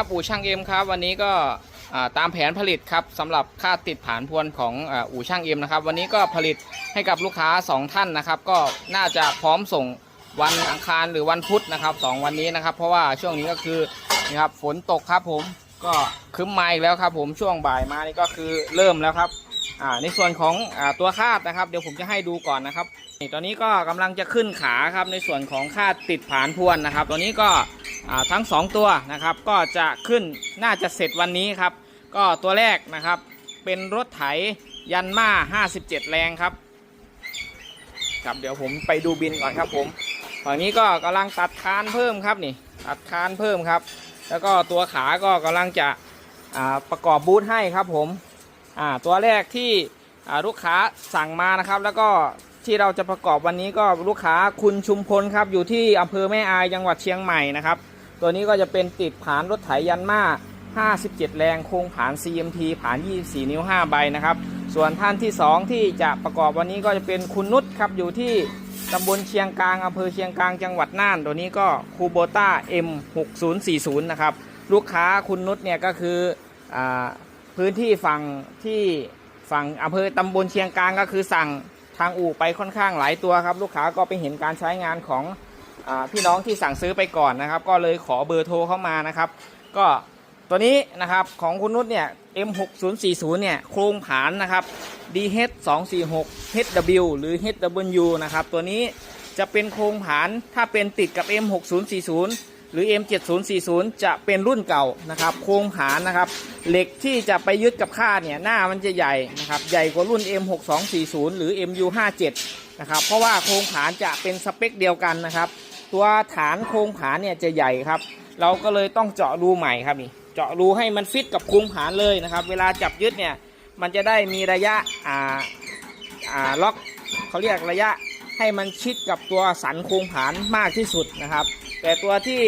ครับอู่ช่างเอ็มครับ วันนี้ก็ตามแผนผลิตครับสำหรับค่าติดผ่านพวนของอู่ช่างเอ็มนะครับวันนี้ก็ผลิตให้กับลูกค้า 2 ท่านนะครับ ก็น่าจะพร้อมส่งวันอังคารหรือวันพุธนะครับสองวันนี้นะครับ เพราะว่าช่วงนี้ก็คือนี่ครับฝนตกครับผมก็คึ้มมาอีกแล้วครับผมช่วงบ่ายมานี่ก็คือเริ่มแล้วครับอ่าในส่วนของอตัวคาดนะครับ เดี๋ยวผมจะให้ดูก่อนนะครับตอนนี้ก็กำลังจะขึ้นขาครับในส่วนของคาดติดผ่านพวนนะครับ ตัวนี้ก็ ทั้ง 2 ตัวนะครับก็จะขึ้นน่าจะเสร็จวันนี้ครับ ก็ตัวแรกนะครับเป็นรถไถยันมา 57 แรงครับครับเดี๋ยวผมไปดูบินก่อนครับผมฝั่งนี้ก็กำลังตัดคานเพิ่มครับนี่ตัดคานเพิ่มครับ แล้วก็ตัวขาก็กำลังจะประกอบบูทให้ครับผมตัวแรกที่ลูกค้าสั่งมานะครับ แล้วก็ ที่เราจะประกอบวันนี้ก็ลูกค้าคุณชุมพลครับ อยู่ที่อำเภอแม่อายจังหวัดเชียงใหม่นะครับ ตัวนี้ก็จะเป็นติดผานรถไถยันมา57 แรงโครงผาน CMT ผาน 24 นิ้ว 5 ใบนะครับ ส่วนท่านที่ 2 ที่จะประกอบวันนี้ก็จะเป็นคุณนุชครับ อยู่ที่ตำบลเชียงกลางอำเภอเชียงกลางจังหวัดน่าน ตัวนี้ก็คูโบต้า M6040 นะครับ ลูกค้าคุณนุชเนี่ยก็คืออพื้นที่ฝั่งที่ฝั่งอำเภอตำบลเชียงกลางก็คือสั่ง ทางอู่ไปค่อนข้างหลายตัวครับ ลูกค้าก็ไปเห็นการใช้งานของอพี่น้องที่สั่งซื้อไปก่อนนะครับ ก็เลยขอเบอร์โทรเข้ามานะครับ ก็ตัวนี้นะครับของคุณนุชเนี่ย M6040 เนี่ยโครงผานนะครับ DH246 HW หรือ HW นะครับ ตัวนี้จะเป็นโครงผานถ้าเป็นติดกับ M6040 หรือ M7040 จะเป็นรุ่นเก่านะครับ โครงผานนะครับ เหล็กที่จะไปยึดกับค่าดเนี่ยหน้ามันจะใหญ่นะครับ ใหญ่กว่ารุ่น M6240 หรือ MU57 นะครับ เพราะว่าโครงผานจะเป็นสเปคเดียวกันนะครับ ตัวฐานโครงผานเนี่ยจะใหญ่ครับ เราก็เลยต้องเจาะรูใหม่ครับนี่ เจาะรูให้มันฟิตกับโครงผานเลยนะครับ เวลาจับยึดเนี่ย มันจะได้มีระยะอ่าอ่าล็อกเขาเรียกระยะ ให้มันชิดกับตัวสันโครงผานมากที่สุดนะครับ แต่ตัวที่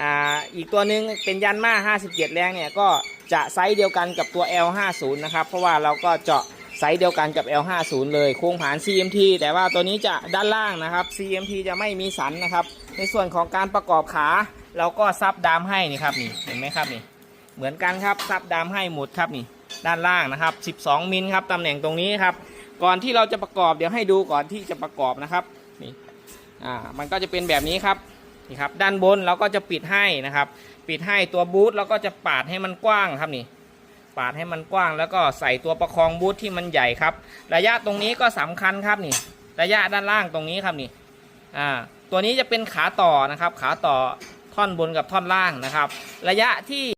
อ่าอีกตัวหนึงเป็นยันมา 57 แรงเนี่ยก็จะไซส์เดียวกันกับตัว L50 นะครับ เพราะว่าเราก็เจาะไซส์เดียวกันกับ L50 เลยโครงผาน CMT แต่ว่าตัวนี้จะด้านล่างนะครับ CMT จะไม่มีสันนะครับ ในส่วนของการประกอบขาเราก็ซับดามให้นี่ครับนี่เห็นไหมครับนี่เหมือนกันครับซับดามให้หมดครับนี่ด้านล่างนะครับ 12 มิลครับตำแหน่งตรงนี้ครับ ก่อนที่เราจะประกอบเดี๋ยวให้ดูก่อนที่จะประกอบนะครับนี่อ่ามันก็จะเป็นแบบนี้ครับนี่ครับด้านบนเราก็จะปิดให้นะครับ ปิดให้ตัวบูทเราก็จะปาดให้มันกว้างครับนี่ ปาดให้มันกว้าง แล้วก็ใส่ตัวประคองบูทที่มันใหญ่ครับ ระยะตรงนี้ก็สำคัญครับนี่ ระยะด้านล่างตรงนี้ครับนี่อ่าตัวนี้จะเป็นขาต่อนะครับ ขาต่อท่อนบนกับท่อนล่างนะครับ ระยะที่